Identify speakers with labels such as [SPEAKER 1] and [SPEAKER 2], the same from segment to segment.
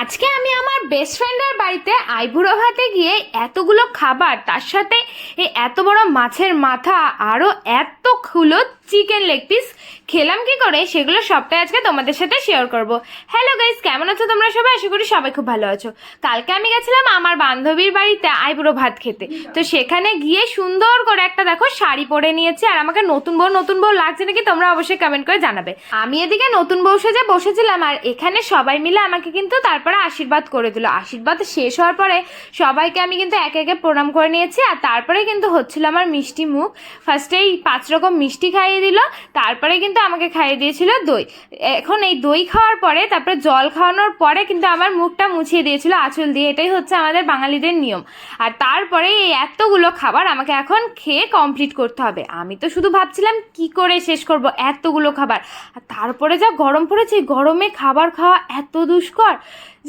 [SPEAKER 1] আজকে আমি আমার বেস্ট ফ্রেন্ডের বাড়িতে আইবুড়ো ভাতে গিয়ে এতগুলো খাবার, তার সাথে এই এত বড় মাছের মাথা আরও এতগুলো চিকেন লেগ পিস খেলাম কি করে? সেগুলো সবটাই আজকে তোমাদের সাথে শেয়ার করব। হ্যালো গাইস কেমন আছো তোমরা সবাই? আশা করি সবাই খুব ভালো আছো। কালকে আমি গেছিলাম আমার বান্ধবীর বাড়িতে আইবুড়ো ভাত খেতে। তো সেখানে গিয়ে সুন্দর করে একটা দেখো শাড়ি পরে নিয়েছি, আর আমাকে নতুন বউ নতুন বউ লাগছে নাকি তোমরা অবশ্যই কমেন্ট করে জানাবে। আমি এদিকে নতুন বউ সেজে বসেছিলাম, আর এখানে সবাই মিলে আমাকে কিন্তু তারপরে আশীর্বাদ করে দিল। আশীর্বাদ শেষ হওয়ার পরে সবাইকে আমি কিন্তু একে একে প্রণাম করে নিয়েছি আর তারপরে কিন্তু হচ্ছিল আমার মিষ্টি মুখ। ফার্স্টেই পাঁচ রকম মিষ্টি খাইয়ে দিল, তারপরে কিন্তু আমাকে খাইয়ে দিয়েছিল দই। এখন এই দই খাওয়ার পরে, তারপরে জল খাওয়ানোর পরে কিন্তু আমার মুখটা মুছিয়ে দিয়েছিল আঁচল দিয়ে। এটাই হচ্ছে আমাদের বাঙালিদের নিয়ম। আর তারপরে এই এতগুলো খাবার আমাকে এখন খেয়ে কমপ্লিট করতে হবে। আমি তো শুধু ভাবছিলাম কি করে শেষ করব এতগুলো খাবার। আর তারপরে যা গরম পড়েছে গরমে খাবার খাওয়া এত দুষ্কর।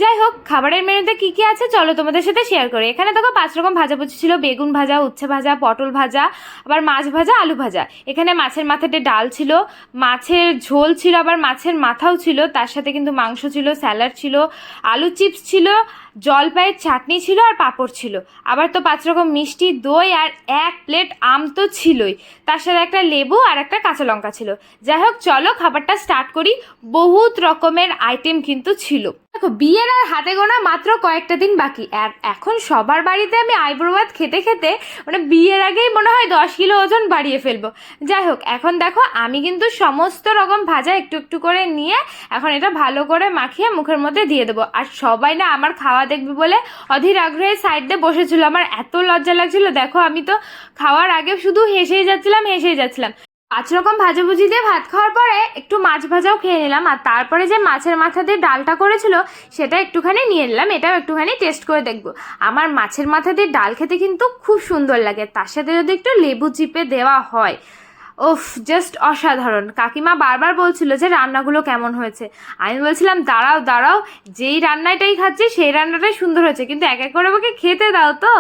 [SPEAKER 1] যাই হোক, খাবারের মেনুতে কি কি আছে চলো তোমাদের সাথে শেয়ার করি। এখানে দেখো পাঁচ রকম ভাজা ভাজাভুজি ছিল, বেগুন ভাজা, উচ্ছে ভাজা, পটল ভাজা, আবার মাছ ভাজা, আলু ভাজা। এখানে মাছের মাথাতে ডাল ছিল, মাছের ঝোল ছিল, আবার মাছের মাথাও ছিল, তার সাথে কিন্তু মাংস ছিল, স্যালাড ছিল, আলু চিপস ছিল, জলপাইয়ের চাটনি ছিল আর পাঁপড় ছিল। আবার তো পাঁচ রকম মিষ্টি, দই আর এক প্লেট আম তো ছিলই। তার সাথে একটা লেবু আর একটা কাঁচা লঙ্কা ছিল। যাই হোক, চলো খাবারটা স্টার্ট করি। বহুত রকমের আইটেম কিন্তু ছিল। দেখো, বিয়ের আর হাতে গোনা মাত্র কয়েকটা দিন বাকি। আর এখন সবার বাড়িতে আমি আইব্রো ভাত খেতে খেতে মানে বিয়ের আগেই মনে হয় দশ কিলো ওজন বাড়িয়ে ফেলব। যাই হোক, এখন দেখো, আমি কিন্তু সমস্ত রকম ভাজা একটু একটু করে নিয়ে এখন এটা ভালো করে মাখিয়ে মুখের মধ্যে দিয়ে দেবো। আর সবাই না আমার খাওয়া দেখবে বলে অধীর আগ্রহে সাইড দিয়ে বসেছিল। আমার এত লজ্জা লাগছিল। দেখো, আমি তো খাওয়ার আগে শুধু হেসেই যাচ্ছিলাম হেসেই যাচ্ছিলাম। পাঁচ রকম ভাজাভুজি দিয়ে ভাত খাওয়ার পরে একটু মাছ ভাজাও খেয়ে নিলাম, আর তারপরে যে মাছের মাথা দিয়ে ডালটা করেছিল, সেটা একটুখানি নিয়ে নিলাম, এটাও একটুখানি টেস্ট করে দেখব। আমার মাছের মাথা দিয়ে ডাল খেতে কিন্তু খুব সুন্দর লাগে, তার সাথে যদি একটু লেবু চিপে দেওয়া হয় ওফ জাস্ট অসাধারণ। কাকিমা বারবার বলছিল যে রান্নাগুলো কেমন হয়েছে। আমি বলছিলাম, দাঁড়াও দাঁড়াও, যেই রান্নাটাই খাচ্ছি, সেই রান্নাটাই সুন্দর হয়েছে, কিন্তু এক এক করে আমাকে খেতে দাও তো।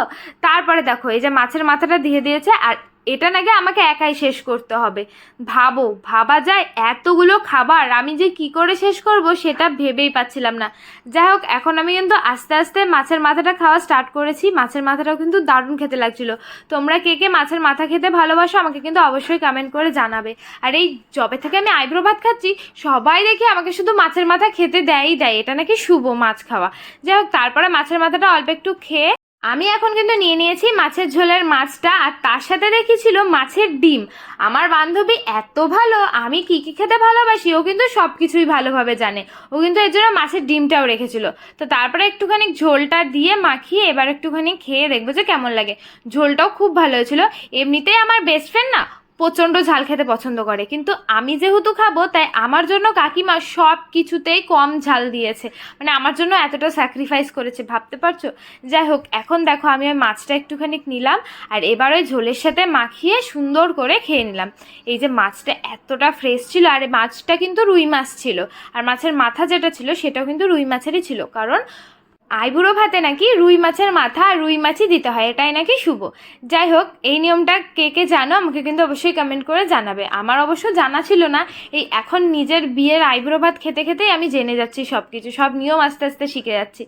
[SPEAKER 1] তারপরে দেখো, এই যে মাছের মাথাটা দিয়ে দিয়েছে, আর এটা নাকি আমাকে একাই শেষ করতে হবে। ভাবো, ভাবা যায় এতগুলো খাবার আমি যে কি করে শেষ করব সেটা ভেবেই পাচ্ছিলাম না। যাই হোক, এখন আমি কিন্তু আস্তে আস্তে মাছের মাথাটা খাওয়া স্টার্ট করেছি। মাছের মাথাটাও কিন্তু দারুণ খেতে লাগছিল। তোমরা কে কে মাছের মাথা খেতে ভালোবাসো আমাকে কিন্তু অবশ্যই কমেন্ট করে জানাবে। আর এই জবে থেকে আমি আইব্রো ভাত খাচ্ছি, সবাই দেখি আমাকে শুধু মাছের মাথা খেতে দেয়ই দেয়। এটা নাকি শুভ মাছ খাওয়া। যাই হোক, তারপরে মাছের মাথাটা অল্প একটু খেয়ে আমি এখন কিন্তু নিয়ে নিয়েছি মাছের ঝোলের মাছটা, আর তার সাথে দেখেছিল মাছের ডিম। আমার বান্ধবী এত ভালো, আমি কি কি খেতে ভালোবাসি, ও কিন্তু সব কিছুই ভালোভাবে জানে। ও কিন্তু এর জন্য মাছের ডিমটাও রেখেছিল। তো তারপরে একটুখানি ঝোলটা দিয়ে মাখিয়ে এবার একটুখানি খেয়ে দেখব যে কেমন লাগে। ঝোলটাও খুব ভালো হয়েছিল। এমনিতেই আমার বেস্ট ফ্রেন্ড না প্রচণ্ড ঝাল খেতে পছন্দ করে। কিন্তু আমি যেহেতু খাব, তাই আমার জন্য কাকিমা সব কিছুতেই কম ঝাল দিয়েছে। মানে আমার জন্য এতটা স্যাক্রিফাইস করেছে, ভাবতে পারছ? যাই হোক, এখন দেখো আমি ওই মাছটা একটুখানি নিলাম আর এবার ওই ঝোলের সাথে মাখিয়ে সুন্দর করে খেয়ে নিলাম। এই যে মাছটা এতটা ফ্রেশ ছিল আর মাছটা কিন্তু রুই মাছ ছিল। আর মাছের মাথা যেটা ছিল, সেটাও কিন্তু রুই মাছেরই ছিল। কারণ আইবুড়ো ভাতে নাকি রুই মাছের মাথা আর রুই মাছই দিতে হয়, এটাই নাকি শুভ। যাই হোক, এই নিয়মটা কে কে জানো আমাকে কিন্তু অবশ্যই কমেন্ট করে জানাবে। আমার অবশ্য জানা ছিল না, এই এখন নিজের বিয়ের আইবুড়ো ভাত খেতে খেতেই আমি জেনে যাচ্ছি সব কিছু সব নিয়ম আস্তে আস্তে শিখে যাচ্ছি।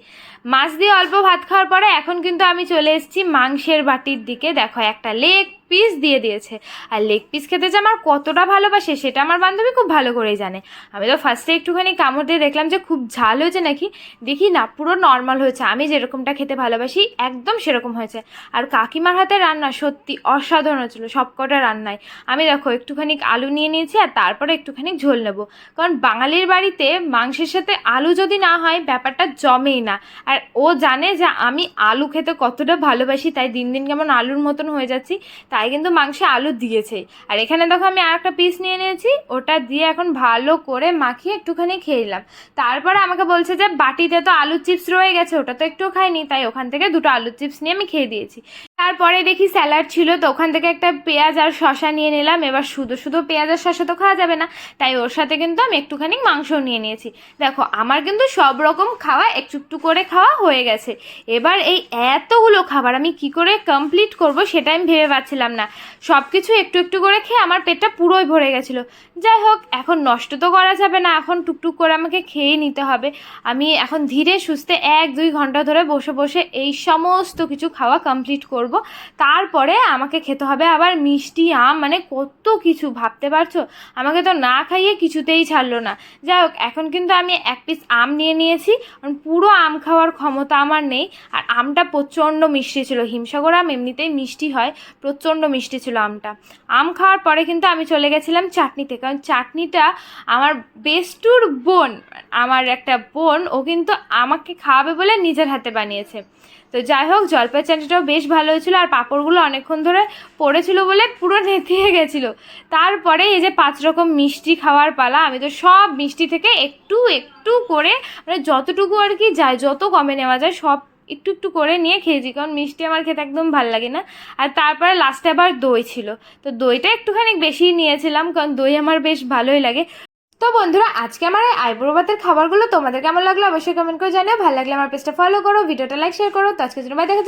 [SPEAKER 1] মাছ দিয়ে অল্প ভাত খাওয়ার পরে এখন কিন্তু আমি চলে এসেছি মাংসের বাটির দিকে। দেখো একটা লেগ পিস দিয়ে দিয়েছে। আর লেগ পিস খেতে যে আমার কতটা ভালোবাসে, সেটা আমার বান্ধবী খুব ভালো করেই জানে। আমি তো ফার্স্টে একটুখানি কামড় দিয়ে দেখলাম যে খুব ঝাল হয়েছে নাকি। দেখি না, পুরো নর্মাল হয়েছে। আমি যেরকমটা খেতে ভালোবাসি, একদম সেরকম হয়েছে। আর কাকিমার হাতে রান্না সত্যি অসাধারণ হয়েছিল সবকটা রান্নায় আমি দেখো, একটুখানি আলু নিয়ে নিয়েছি আর তারপরে একটুখানি ঝোল নেব। কারণ বাঙালির বাড়িতে মাংসের সাথে আলু যদি না হয়, ব্যাপারটা জমেই না। আর ও জানে যে আমি আলু খেতে কতটা ভালোবাসি, তাই দিন দিন কেমন আলুর মতন হয়ে যাচ্ছি। তাই কিন্তু মাংসে আলু দিয়েছে। আর এখানে দেখো আমি আর একটা পিস নিয়ে নিয়েছি, ওটা দিয়ে এখন ভালো করে মাখিয়ে একটুখানি খেয়ে নিলাম। তারপরে আমাকে বলছে যে, বাটিতে তো আলুর চিপস রয়ে গেছে, ওটা তো একটু খাইনি। তাই ওখান থেকে দুটো আলুর চিপস নিয়ে আমি খেয়ে দিয়েছি। তারপরে দেখি স্যালাড ছিল তো ওখান থেকে একটা পেঁয়াজ আর শশা নিয়ে নিলাম। এবার শুধু শুধু পেঁয়াজ আর শশা তো খাওয়া যাবে না। তাই ওর সাথে কিন্তু আমি একটুখানি মাংস নিয়ে নিয়েছি। দেখো, আমার কিন্তু সব রকম খাওয়া একটু একটু করে খাওয়া হয়ে গেছে। এবার এই এতগুলো খাবার আমি কি করে কমপ্লিট করব সেটা আমি ভেবে পাচ্ছিলাম না। সব কিছু একটু একটু করে খেয়ে আমার পেটটা পুরোই ভরে গেছিল। যাই হোক, এখন নষ্ট তো করা যাবে না। এখন টুকটুক করে আমাকে খেয়ে নিতে হবে। আমি এখন ধীরে সুস্থে এক দুই ঘণ্টা ধরে বসে বসে এই সমস্ত কিছু খাওয়া কমপ্লিট করব। তারপরে আমাকে খেতে হবে আবার মিষ্টি আম মানে কত কিছু, ভাবতে পারছ? আমাকে তো না খাইয়ে কিছুতেই ছাড়লো না। যাই হোক, এখন কিন্তু আমি এক পিস আম নিয়ে নিয়েছি। কারণ পুরো আম খাওয়ার ক্ষমতা আমার নেই। আর আমটা প্রচণ্ড মিষ্টি ছিল। হিমসাগর আম এমনিতেই মিষ্টি হয়। প্রচণ্ড মিষ্টি ছিল আমটা। আম খাওয়ার পরে কিন্তু আমি চলে গেছিলাম চাটনিতে। কারণ চাটনিটা আমার বেস্টুর বোন, আমার একটা বোন, ও কিন্তু আমাকে খাওয়াবে বলে নিজের হাতে বানিয়েছে। তো যাই হোক, জলপাই চাটনিটাও বেশ ভালো হয়েছিল আর পাঁপড়গুলো অনেকক্ষণ ধরে পড়েছিল বলে পুরো নেতিয়ে গেছিল। তারপরে এই যে পাঁচ রকম মিষ্টি খাওয়ার পালা, আমি তো সব মিষ্টি থেকে একটু একটু করে মানে যতটুকু আর কি যায়, যত কমে নেওয়া যায় সব একটু একটু করে নিয়ে খেয়েছি, কারণ মিষ্টি আমার খেতে একদম ভালো লাগে না। আর তারপরে লাস্টে আবার দই ছিল। তো দইটা একটুখানি বেশি নিয়েছিলাম, কারণ দই আমার বেশ ভালোই লাগে। তো বন্ধুরা, আজকে আমার এই আইবুড়ো ভাতের খাবারগুলো তোমাদের কেমন লাগল অবশ্যই কমেন্ট করে জানিও। ভালো লাগলে আমার পেজটা ফলো করো ভিডিওটা লাইক শেয়ার করো। তো আজকে জন্য দেখা